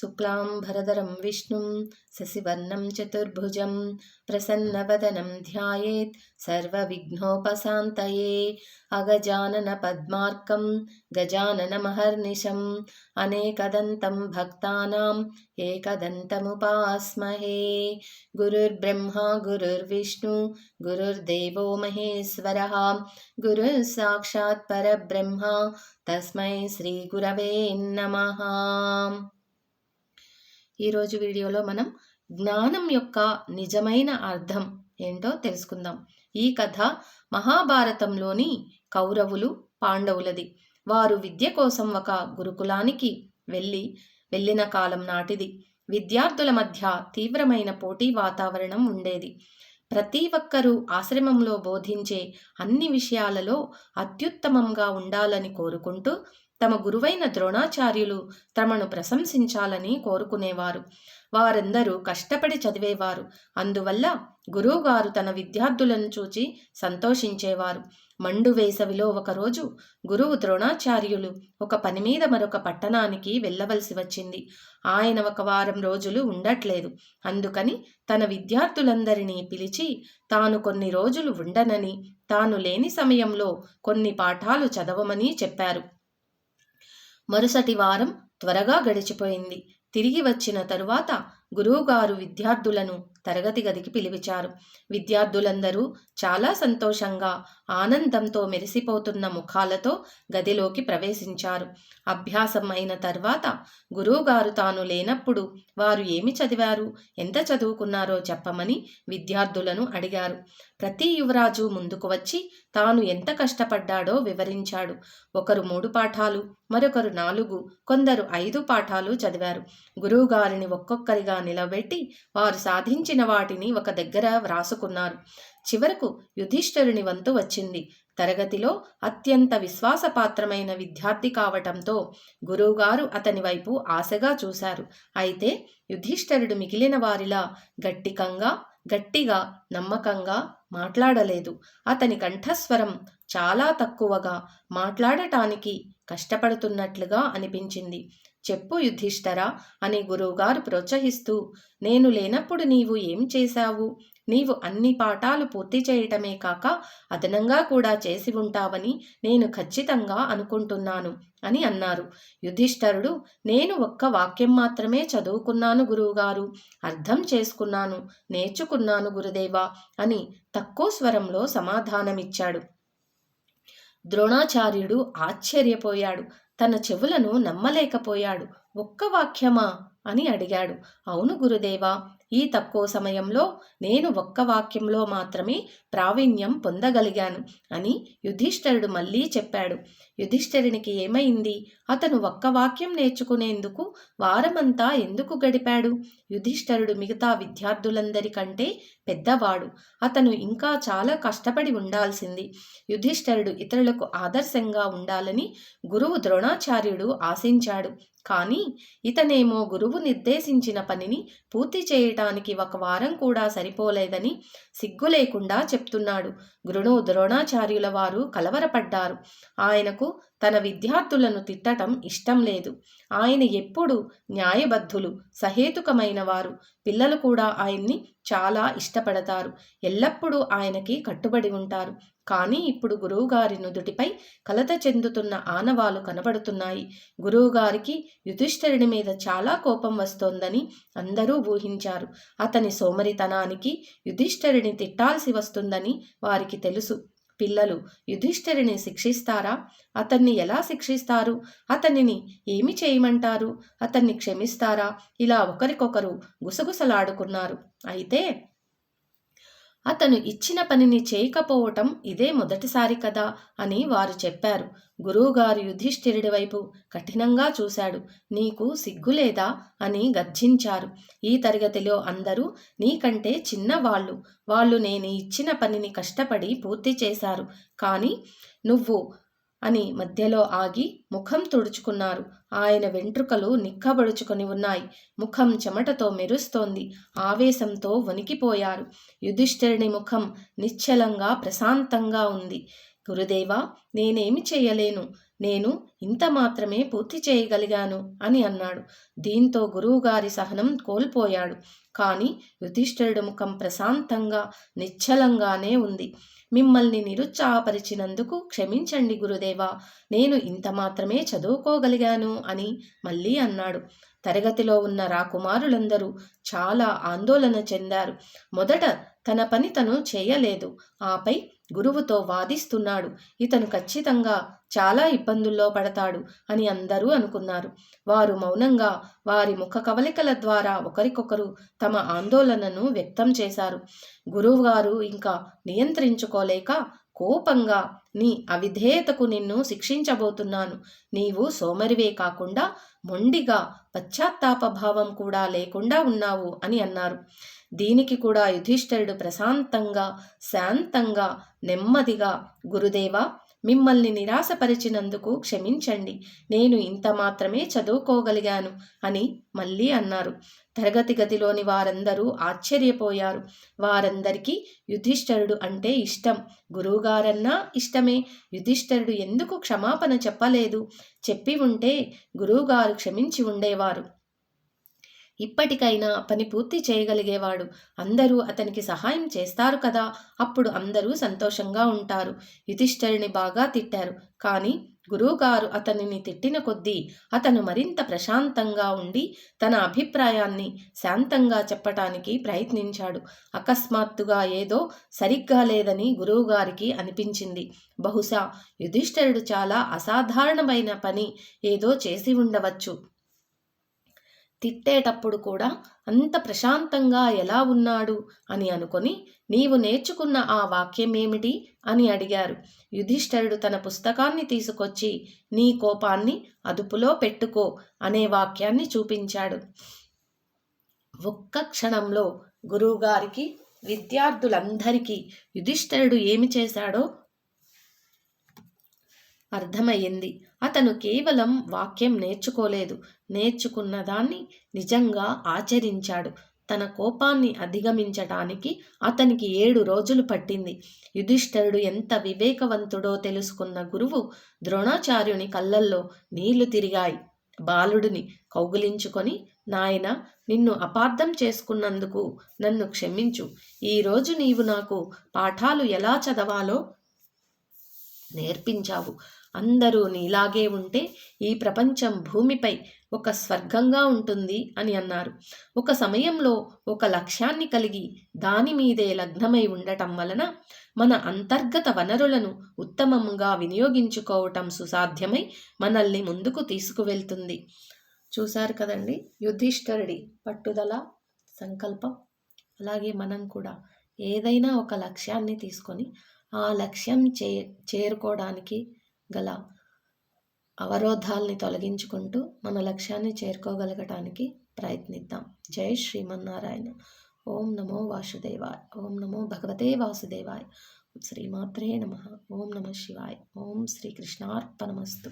శుక్లాంబరధరం విష్ణుం శశివర్ణం చతుర్భుజం ప్రసన్నవదనం ధ్యాయేత్ సర్వవిఘ్నోపశాంతయే అగజానన పద్మార్కం గజాననమహర్నిశం అనేకదంతం భక్తానాం ఏకదంతముపాస్మహే గురుర్బ్రహ్మ గురుర్విష్ణు గురుర్దేవో మహేశ్వర గురుర్ సాక్షాత్ పరబ్రహ్మ. తస్మై శ్రీగురవే నమ ఈరోజు వీడియోలో మనం జ్ఞానం యొక్క నిజమైన అర్థం ఏంటో తెలుసుకుందాం. ఈ కథ మహాభారతంలోని కౌరవులు పాండవులది. వారు విద్య కోసం ఒక గురుకులానికి వెళ్ళి వెళ్ళిన కాలం నాటిది. విద్యార్థుల మధ్య తీవ్రమైన పోటీ వాతావరణం ఉండేది. ప్రతి ఒక్కరూ ఆశ్రమంలో బోధించే అన్ని విషయాలలో అత్యుత్తమంగా ఉండాలని కోరుకుంటూ తమ గురువైన ద్రోణాచార్యులు తమను ప్రశంసించాలని కోరుకునేవారు. వారందరూ కష్టపడి చదివేవారు. అందువల్ల గురువుగారు తన విద్యార్థులను చూచి సంతోషించేవారు. మండు వేసవిలో ఒకరోజు గురువు ద్రోణాచార్యులు ఒక పని మీద మరొక పట్టణానికి వెళ్ళవలసి వచ్చింది. ఆయన ఒక వారం రోజులు ఉండట్లేదు. అందుకని తన విద్యార్థులందరినీ పిలిచి తాను కొన్ని రోజులు ఉండనని తాను లేని సమయంలో కొన్ని పాఠాలు చదవమని చెప్పారు. మరుసటి వారం త్వరగా గడిచిపోయింది. తిరిగి వచ్చిన తరువాత గురువుగారు విద్యార్థులను తరగతి గదికి పిలిపించారు. విద్యార్థులందరూ చాలా సంతోషంగా ఆనందంతో మెరిసిపోతున్న ముఖాలతో గదిలోకి ప్రవేశించారు. అభ్యాసం అయిన తర్వాత గురువుగారు తాను లేనప్పుడు వారు ఏమి చదివారు ఎంత చదువుకున్నారో చెప్పమని విద్యార్థులను అడిగారు. ప్రతి యువరాజు ముందుకు వచ్చి తాను ఎంత కష్టపడ్డాడో వివరించాడు. ఒకరు మూడు పాఠాలు మరొకరు నాలుగు కొందరు ఐదు పాఠాలు చదివారు. గురువుగారిని ఒక్కొక్కరిగా నిలబెట్టి వారు సాధించిన వాటిని ఒక దగ్గర వ్రాసుకున్నారు. చివరకు యుధిష్ఠరుని వంతు వచ్చింది. తరగతిలో అత్యంత విశ్వాసపాత్రమైన విద్యార్థి కావటంతో గురువుగారు అతని వైపు ఆశగా చూశారు. అయితే యుధిష్ఠరుడు మిగిలిన వారిలా గట్టికంగా గట్టిగా నమ్మకంగా మాట్లాడలేదు. అతని కంఠస్వరం చాలా తక్కువగా మాట్లాడటానికి కష్టపడుతున్నట్లుగా అనిపించింది. చెప్పు యుధిష్ఠరా అని గురువుగారు ప్రోత్సహిస్తూ నేను లేనప్పుడు నీవు ఏం చేశావు? నీవు అన్ని పాఠాలు పూర్తి చేయటమే కాక అదనంగా కూడా చేసి ఉంటావని నేను ఖచ్చితంగా అనుకుంటున్నాను అని అన్నారు. యుధిష్ఠరుడు నేను ఒక్క వాక్యం మాత్రమే చదువుకున్నాను గురువుగారు. అర్థం చేసుకున్నాను నేర్చుకున్నాను గురుదేవా అని తక్కువ స్వరంలో సమాధానమిచ్చాడు. ద్రోణాచార్యుడు ఆశ్చర్యపోయాడు. తన చెవులను నమ్మలేకపోయాడు. ఒక్క వాక్యమా? అని అడిగాడు. అవును గురుదేవా ఈ తక్కువ సమయంలో నేను ఒక్క వాక్యంలో మాత్రమే ప్రావీణ్యం పొందగలిగాను అని యుధిష్ఠరుడు మళ్ళీ చెప్పాడు. యుధిష్ఠరునికి ఏమైంది? అతను ఒక్క వాక్యం నేర్చుకునేందుకు వారమంతా ఎందుకు గడిపాడు? యుధిష్ఠరుడు మిగతా విద్యార్థులందరికంటే పెద్దవాడు. అతను ఇంకా చాలా కష్టపడి ఉండాల్సింది. యుధిష్ఠరుడు ఇతరులకు ఆదర్శంగా ఉండాలని గురువు ద్రోణాచార్యుడు ఆశించాడు. కానీ ఇతనేమో గురువు నిర్దేశించిన పనిని పూర్తి చేయటానికి ఒక వారం కూడా సరిపోలేదని సిగ్గు లేకుండా చెప్తున్నాడు. గురుడు ద్రోణాచార్యుల వారు కలవరపడ్డారు. ఆయనకు తన విద్యార్థులను తిట్టటం ఇష్టం లేదు. ఆయన ఎప్పుడు న్యాయబద్ధులు సహేతుకమైన వారు పిల్లలు కూడా ఆయన్ని చాలా ఇష్టపడతారు. ఎల్లప్పుడూ ఆయనకి కట్టుబడి ఉంటారు. కానీ ఇప్పుడు గురువుగారి నుదుటిపై కలత చెందుతున్న ఆనవాలు కనబడుతున్నాయి. గురువుగారికి యుధిష్ఠరుని మీద చాలా కోపం వస్తోందని అందరూ ఊహించారు. అతని సోమరితనానికి యుధిష్ఠరుని తిట్టాల్సి వస్తుందని వారికి తెలుసు. పిల్లలు యుధిష్ఠిరిని శిక్షిస్తారా? అతన్ని ఎలా శిక్షిస్తారు? అతనిని ఏమి చేయమంటారు? అతన్ని క్షమిస్తారా? ఇలా ఒకరికొకరు గుసగుసలాడుకున్నారు. అయితే అతను ఇచ్చిన పనిని చేయకపోవటం ఇదే మొదటిసారి కదా అని వారు చెప్పారు. గురువుగారు యుధిష్ఠిరుడి వైపు కఠినంగా చూశాడు. నీకు సిగ్గులేదా అని గర్జించారు. ఈ తరగతిలో అందరూ నీకంటే చిన్నవాళ్ళు. వాళ్ళు నేను ఇచ్చిన పనిని కష్టపడి పూర్తి చేశారు. కానీ నువ్వు అని మధ్యలో ఆగి ముఖం తుడుచుకున్నారు. ఆయన వెంట్రుకలు నిక్కబడుచుకొని ఉన్నాయి. ముఖం చెమటతో మెరుస్తోంది. ఆవేశంతో వణికిపోయారు. యుధిష్ఠిరుని ముఖం నిశ్చలంగా ప్రశాంతంగా ఉంది. గురుదేవా నేనేమి చేయలేను. నేను ఇంత మాత్రమే పూర్తి చేయగలిగాను అని అన్నాడు. దీంతో గురువుగారి సహనం కోల్పోయాడు. కానీ యుధిష్ఠిరుడు ముఖం ప్రశాంతంగా నిశ్చలంగానే ఉంది. మిమ్మల్ని నిరుత్సాహపరిచినందుకు క్షమించండి గురుదేవా. నేను ఇంత మాత్రమే చదువుకోగలిగాను అని మళ్ళీ అన్నాడు. తరగతిలో ఉన్న రాకుమారులందరూ చాలా ఆందోళన చెందారు. మొదట తన పని తను చేయలేదు. ఆపై గురువుతో వాదిస్తున్నాడు. ఇతను ఖచ్చితంగా చాలా ఇబ్బందుల్లో పడతాడు అని అందరూ అనుకున్నారు. వారు మౌనంగా వారి ముఖ కవలికల ద్వారా ఒకరికొకరు తమ ఆందోళనను వ్యక్తం చేశారు. గురువుగారు ఇంకా నియంత్రించుకోలేక కోపంగా నీ అవిధేయతకు నిన్ను శిక్షించబోతున్నాను. నీవు సోమరివే కాకుండా మొండిగా పశ్చాత్తాప భావం కూడా లేకుండా ఉన్నావు అని అన్నారు. దీనికి కూడా యుధిష్ఠరుడు ప్రశాంతంగా శాంతంగా నెమ్మదిగా గురుదేవా మిమ్మల్ని నిరాశపరిచినందుకు క్షమించండి. నేను ఇంత మాత్రమే చదువుకోగలిగాను అని మళ్ళీ అన్నారు. తరగతి గదిలోని వారందరూ ఆశ్చర్యపోయారు. వారందరికీ యుధిష్ఠరుడు అంటే ఇష్టం. గురువుగారన్నా ఇష్టమే. యుధిష్ఠరుడు ఎందుకు క్షమాపణ చెప్పలేదు? చెప్పి ఉంటే గురువుగారు క్షమించి ఉండేవారు. ఇప్పటికైనా పని పూర్తి చేయగలిగేవాడు. అందరూ అతనికి సహాయం చేస్తారు కదా. అప్పుడు అందరూ సంతోషంగా ఉంటారు. యుధిష్ఠరుని బాగా తిట్టారు. కానీ గురువుగారు అతనిని తిట్టిన కొద్దీ అతను మరింత ప్రశాంతంగా ఉండి తన అభిప్రాయాన్ని శాంతంగా చెప్పటానికి ప్రయత్నించాడు. అకస్మాత్తుగా ఏదో సరిగ్గా లేదని గురువుగారికి అనిపించింది. బహుశా యుధిష్ఠరుడు చాలా అసాధారణమైన పని ఏదో చేసి ఉండవచ్చు. తిట్టేటప్పుడు కూడా అంత ప్రశాంతంగా ఎలా ఉన్నాడు అని అనుకొని నీవు నేర్చుకున్న ఆ వాక్యమేమిటి అని అడిగారు. యుధిష్ఠరుడు తన పుస్తకాన్ని తీసుకొచ్చి నీ కోపాన్ని అదుపులో పెట్టుకో అనే వాక్యాన్ని చూపించాడు. ఒక్క క్షణంలో గురువుగారికి విద్యార్థులందరికీ యుధిష్ఠరుడు ఏమి చేశాడో అర్థమయ్యింది. అతను కేవలం వాక్యం నేర్చుకోలేదు. నేర్చుకున్నదాన్ని నిజంగా ఆచరించాడు. తన కోపాన్ని అధిగమించటానికి అతనికి ఏడు రోజులు పట్టింది. యుధిష్ఠరుడు ఎంత వివేకవంతుడో తెలుసుకున్న గురువు ద్రోణాచార్యుని కళ్ళల్లో నీళ్ళు తిరిగాయి. బాలుడిని కౌగులించుకొని నాయన నిన్ను అపార్థం చేసుకున్నందుకు నన్ను క్షమించు. ఈరోజు నీవు నాకు పాఠాలు ఎలా చదవాలో నేర్పించావు. అందరూ నీలాగే ఉంటే ఈ ప్రపంచం భూమిపై ఒక స్వర్గంగా ఉంటుంది అని అన్నారు. ఒక సమయంలో ఒక లక్ష్యాన్ని కలిగి దాని మీదే లగ్నమై ఉండటం వలన మన అంతర్గత వనరులను ఉత్తమంగా వినియోగించుకోవటం సుసాధ్యమై మనల్ని ముందుకు తీసుకువెళ్తుంది. చూశారు కదండి? యుధిష్ఠరుడి పట్టుదల సంకల్పం అలాగే మనం కూడా ఏదైనా ఒక లక్ష్యాన్ని తీసుకొని ఆ లక్ష్యం చే చేరుకోవడానికి గల అవరోధాల్ని తొలగించుకుంటూ మన లక్ష్యాన్ని చేరుకోగలగటానికి ప్రయత్నిద్దాం. జై శ్రీమన్నారాయణ. ఓం నమో వాసుదేవాయ. ఓం నమో భగవతే వాసుదేవాయ. శ్రీమాత్రే నమ. ఓం నమ శివాయ. ఓం శ్రీకృష్ణార్పణమస్తు.